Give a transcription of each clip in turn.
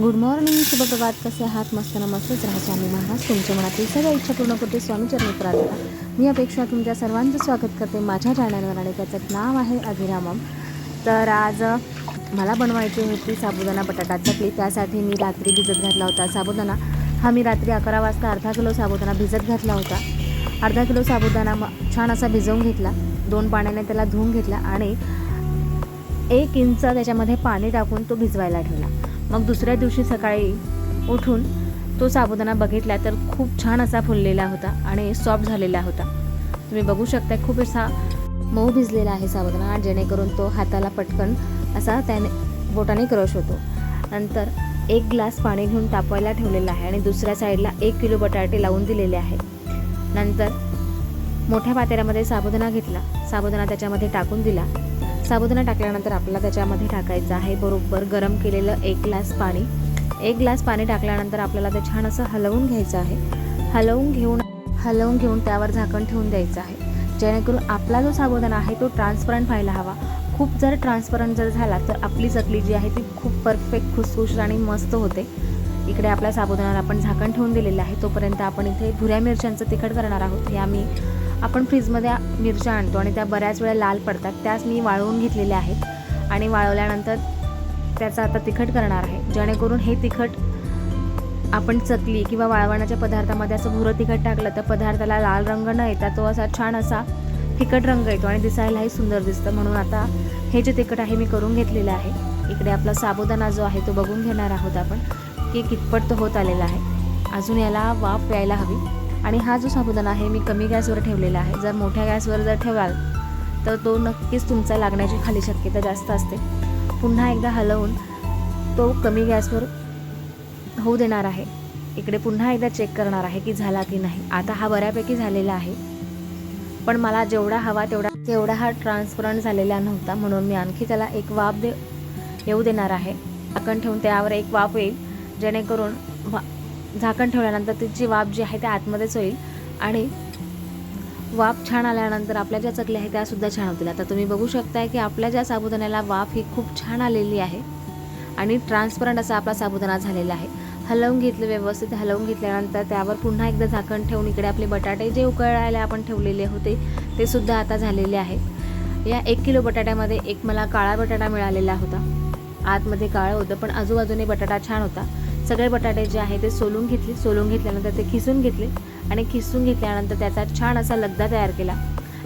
Good morning शुभप्रभात. कसे आहात? मस्त नमस्तच मस्तच राहा स्वामी महाराज तुमच्या मनातील सर्व इच्छा पूर्ण करते स्वामीचरणी प्रार्थना. मी अपेक्षा तुमच्या सर्वांचं स्वागत करते. माझ्या चॅनलवर आणि त्याचं नाव आहे अभिरामम. तर आज मला बनवायची होती साबुदाणा बटाटा चकली. त्यासाठी मी रात्री भिजत घातला होता साबुदाणा. हा मी रात्री अकरा वाजता अर्धा किलो साबुदाणा भिजत घातला होता. अर्धा किलो साबुदाणा म- छान असा भिजवून घेतला. दोन पाण्याने त्याला धुवून घेतला आणि एक इंच त्याच्यामध्ये पाणी टाकून तो भिजवायला ठेवला. मग दुसऱ्या दिवशी सकाळी उठून तो साबुदाणा बघितला तर खूप छान असा फुललेला होता आणि सॉफ्ट झालेला होता. तुम्ही बघू शकता खूप असा मऊ भिजलेला आहे साबुदाणा जेणेकरून तो हाताला पटकन असा त्याने बोटाने क्रश होतो. नंतर एक ग्लास पाणी घेऊन तापवायला ठेवलेला आहे आणि दुसऱ्या साईडला एक किलो बटाटे लावून दिलेले आहे. नंतर मोठ्या पातेऱ्यामध्ये साबुदाणा घेतला. साबुदाणा त्याच्यामध्ये टाकून दिला. साबुदाणा टाकल्यानंतर आपल्याला त्याच्यामध्ये टाकायचं आहे. बरोबर गरम केलेलं एक ग्लास पाणी. एक ग्लास पाणी टाकल्यानंतर आपल्याला ते छान असं हलवून घ्यायचं आहे. हलवून घेऊन हलवून घेऊन त्यावर झाकण ठेवून द्यायचं आहे. जेणेकरून आपला जो साबुदाणा आहे तो ट्रान्सपरंट व्हायला हवा. खूप जर ट्रान्सपरंट जर झाला तर आपली चकली जी आहे ती खूप परफेक्ट खुसखुश आणि मस्त होते. इकडे आपल्या साबुदाण्याला आपण झाकण ठेवून दिलेलं आहे. तोपर्यंत आपण इथे भुऱ्या मिरच्यांचं तिखट करणार आहोत. हे आम्ही आपण फ्रीजमध्ये मिरच्या आणतो आणि त्या बऱ्याच वेळा लाल पडतात. त्याच मी वाळवून घेतलेल्या आहेत. आणि वाळवल्यानंतर त्याचं आता तिखट करणार आहे. जेणेकरून हे तिखट आपण चकली किंवा वाळवण्याच्या पदार्थामध्ये असं भुरं तिखट टाकलं तर पदार्थाला लाल रंग न येता तो असा छान असा फिकट रंग येतो आणि दिसायलाही सुंदर दिसतं. म्हणून आता हे जे तिखट आहे मी करून घेतलेलं आहे. इकडे आपला साबुदाणा जो आहे तो बघून घेणार आहोत आपण. की कितपत तो होत आलेला आहे. अजून याला वाफ यायला हवी. आणि हा जो साबुदाणा आहे मी कमी गॅसवर ठेवलेला आहे. जर मोठ्या गॅसवर जर ठेवाल तर तो नक्कीच तुमचा लागण्याची खाली शक्यता जास्त असते. पुन्हा एकदा हलवून तो कमी गॅसवर होऊ देणार आहे. इकडे पुन्हा एकदा चेक करणार आहे की झाला की नाही. आता हा बऱ्यापैकी झालेला आहे. पण मला जेवढा हवा तेवढा तेवढा हा ट्रान्सपरंट झालेला नव्हता म्हणून मी आणखी त्याला एक वाफ दे येऊ देणार आहे. झाकण ठेवून त्यावर एक वाफ येईल जेणेकरून वा झाकण ठेवल्यानंतर तिची वाफ जी आहे ते आतमध्येच होईल. आणि वाफ छान आल्यानंतर आपल्या ज्या चकल्या आहेत त्यासुद्धा छान होतील. आता तुम्ही बघू शकताय की आपल्या ज्या साबुदाण्याला वाफ ही खूप छान आलेली आहे आणि ट्रान्सपरंट असा आपला साबुदाणा झालेला आहे. हलवून घेतलं व्यवस्थित हलवून घेतल्यानंतर त्यावर पुन्हा एकदा झाकण ठेवून इकडे आपले बटाटे जे उकळायला आपण ठेवलेले होते ते सुद्धा आता झालेले आहेत या एक किलो बटाट्यामध्ये एक मला काळा बटाटा मिळालेला होता. आतमध्ये काळं होतं पण आजूबाजूने बटाटा छान होता. सगळे बटाटे जे आहे ते सोलून घेतले. सोलून घेतल्यानंतर ते खिसून घेतले. आणि खिसून घेतल्यानंतर त्याचा छान असा लगदा तयार केला.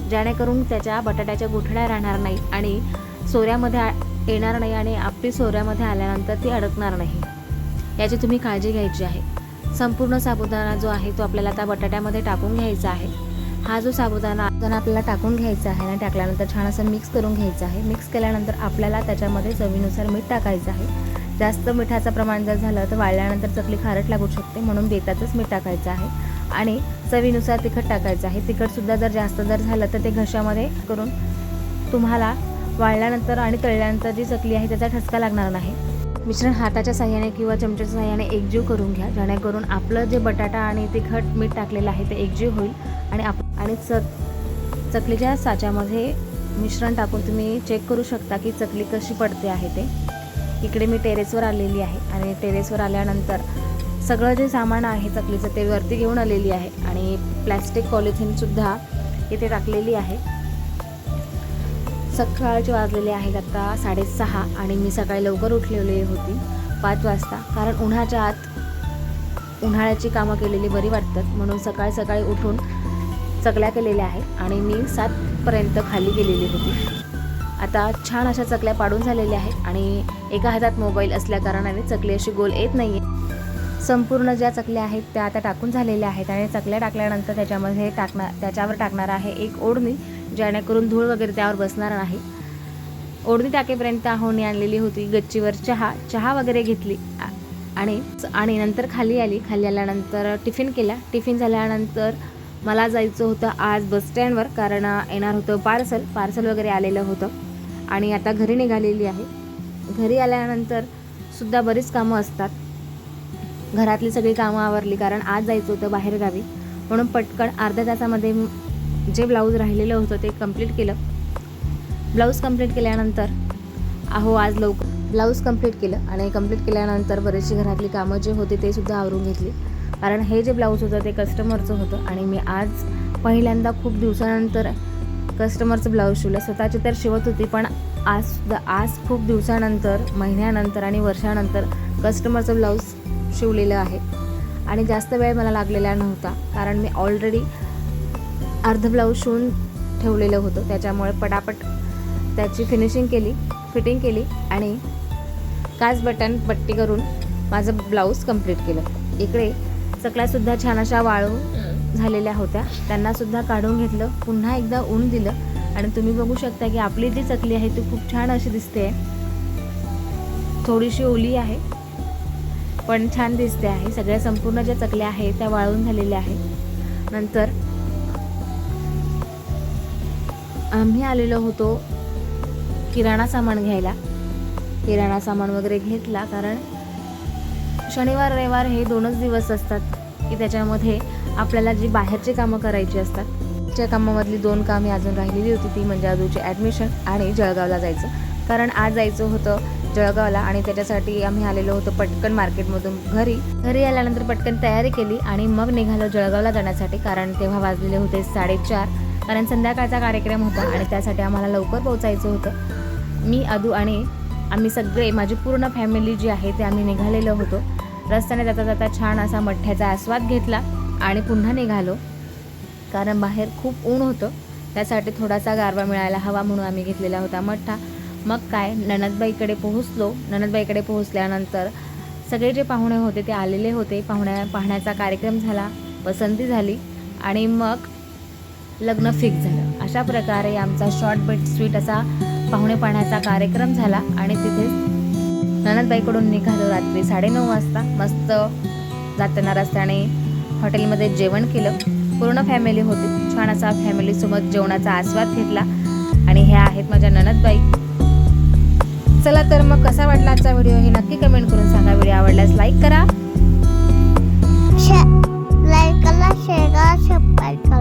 जेणेकरून त्याच्या बटाट्याच्या गुठळ्या राहणार नाही आणि सोऱ्यामध्ये आ- येणार नाही आणि आपली सोऱ्यामध्ये आल्यानंतर ती अडकणार नाही. याची तुम्ही काळजी घ्यायची आहे. संपूर्ण साबुदाणा जो आहे तो आपल्याला त्या बटाट्यामध्ये टाकून घ्यायचा आहे. हा जो साबुदाणा साबुदाणा आपल्याला टाकून घ्यायचा आहे आणि टाकल्यानंतर छान असं मिक्स करून घ्यायचं आहे. मिक्स केल्यानंतर आपल्याला त्याच्यामध्ये चवीनुसार मीठ टाकायचं आहे. जास्त मिठाचं प्रमाण जर झालं तर वाळल्यानंतर चकली खारट लागू शकते म्हणून बेतातच मीठ टाकायचं आहे. आणि चवीनुसार तिखट टाकायचं आहे. तिखटसुद्धा जर जास्त जर झालं तर ते घशामध्ये करून तुम्हाला वाळल्यानंतर आणि तळल्यानंतर जी चकली आहे त्याचा ठसका लागणार नाही. मिश्रण हाताच्या साह्याने किंवा चमच्याच्या साह्याने एकजीव करून घ्या. जेणेकरून आपलं जे बटाटा आणि तिखट मीठ टाकलेलं आहे ते एकजीव होईल आणि आप आणि च चकलीच्या साच्यामध्ये मिश्रण टाकून तुम्ही चेक करू शकता की चकली कशी पडते आहे ते. इकडे मी टेरेसवर आलेली आहे आणि टेरेसवर आल्यानंतर सगळं जे सामान आहे चकलीचं ते वरती घेऊन आलेली आहे आणि प्लॅस्टिक पॉलिथिनसुद्धा इथे टाकलेली आहे. सकाळचे वाजलेले आहेत आता साडेसहा आणि मी सकाळी लवकर उठलेली होती पाच वाजता. कारण उन्हाच्या आत उन्हाळ्याची कामं केलेली बरी वाटतात. म्हणून सकाळी सकाळी उठून चकल्या केलेल्या आहेत आणि मी सातपर्यंत खाली गेलेली होती. आता छान अशा चकल्या पाडून झालेल्या आहेत आणि एका हातात मोबाईल असल्या कारणाने चकली अशी गोल येत नाही आहे संपूर्ण ज्या चकल्या आहेत त्या आता टाकून झालेल्या आहेत आणि चकल्या टाकल्यानंतर त्याच्यामध्ये टाकणार त्याच्यावर टाकणार आहे एक ओढणी जेणेकरून धूळ वगैरे त्यावर बसणार नाही. ओढणी टाकेपर्यंत आहोणी आणलेली होती गच्चीवर चहा चहा वगैरे घेतली. आणि आणि नंतर खाली आली खाली आल्यानंतर टिफिन केला. टिफिन झाल्यानंतर मला जायचं होतं आज बस स्टँडवर कारण येणार होतं पार्सल पार्सल वगैरे आलेलं होतं. आणि आता घरी निघालेली आहे. घरी आल्यानंतर सुद्धा बरीच कामं असतात. घरातली सगळी कामं आवरली कारण आज जायचं होतं बाहेरगावी म्हणून पटकन अर्ध्या तासामध्ये जे ब्लाऊज राहिलेलं होतं ते कंप्लीट केलं. ब्लाऊज कंप्लीट केल्यानंतर अहो आज लवकर ब्लाऊज कंप्लीट केलं आणि कंप्लीट केल्यानंतर बरेचशी घरातली कामं जे होती ते सुद्धा आवरून घेतली. कारण हे जे ब्लाऊज होतं ते कस्टमरचं होतं आणि मी आज पहिल्यांदा खूप दिवसानंतर कस्टमरचं ब्लाऊज शिवलं स्वतःची तर शिवत होती पण आज सुद्धा आज खूप दिवसानंतर महिन्यानंतर आणि वर्षानंतर कस्टमरचं ब्लाऊज शिवलेलं आहे. आणि जास्त वेळ मला लागलेला नव्हता कारण मी ऑलरेडी अर्ध ब्लाऊज शिवून ठेवलेलं होतं. त्याच्यामुळे पटापट त्याची फिनिशिंग केली फिटिंग केली आणि काच बटन पट्टी करून माझं ब्लाऊज कंप्लीट केलं. इकडे चकल्यासुद्धा छान अशा वाळू झालेल्या होत्या. त्यांनासुद्धा काढून घेतलं. पुन्हा एकदा ऊन दिलं. आणि तुम्ही बघू शकता की आपली जी चकली आहे ती खूप छान अशी दिसते. थोडीशी ओली आहे पण छान दिसते आहे. सगळ्या संपूर्ण ज्या चकल्या आहेत त्या वाळून झालेल्या आहेत. नंतर आम्ही आलेलो होतो किराणा सामान घ्यायला. किराणा सामान वगैरे घेतला कारण शनिवार रविवार हे दोनच दिवस असतात. की त्याच्यामध्ये आपल्याला जी बाहेरची कामं करायची असतात त्या कामामधली दोन कामे अजून राहिलेली होती ती म्हणजे अजूची ॲडमिशन आणि जळगावला जायचं. कारण आज जायचं होतं जळगावला आणि त्याच्यासाठी आम्ही आलेलो होतो पटकन मार्केटमधून घरी. घरी आल्यानंतर पटकन तयारी केली आणि मग निघालो जळगावला जाण्यासाठी कारण तेव्हा वाजलेले होते साडेचार. कारण संध्याकाळचा कार्यक्रम होता आणि त्यासाठी आम्हाला लवकर पोहोचायचं होतं. मी अदू आणि आम्ही सगळे माझी पूर्ण फॅमिली जी आहे ते आम्ही निघालेलो होतो. रस्त्याने जाता जाता छान असा मठ्ठ्याचा आस्वाद घेतला आणि पुन्हा निघालो. कारण बाहेर खूप ऊन होतं. त्यासाठी थोडासा गारवा मिळायला हवा म्हणून आम्ही घेतलेला होता मठ्ठा. मग काय ननदबाईकडे पोहोचलो. ननदबाईकडे पोहोचल्यानंतर सगळे जे पाहुणे होते ते आलेले होते. पाहुण्या पाहण्याचा कार्यक्रम झाला पसंती झाली आणि मग लग्न फिक्स झालं. अशा प्रकारे आमचा शॉर्ट बट स्वीट असा पाहुणे पाहण्याचा कार्यक्रम झाला आणि तिथेच ननदबाईकडून निघालो रात्री साडेनऊ वाजता. मस्त जाताना रस्त्याने हॉटेलमध्ये जेवण केलं. पूर्ण फॅमिली होती. छान असा फॅमिलीसोबत जेवणाचा आस्वाद घेतला. आणि ह्या आहेत माझ्या ननदबाई. चला तर मग कसा वाटला आजचा व्हिडिओ हे नक्की कमेंट करून सांगा. व्हिडिओ आवडल्यास लाईक करा. लाईक करा शेअर करा सबस्क्राईब करा.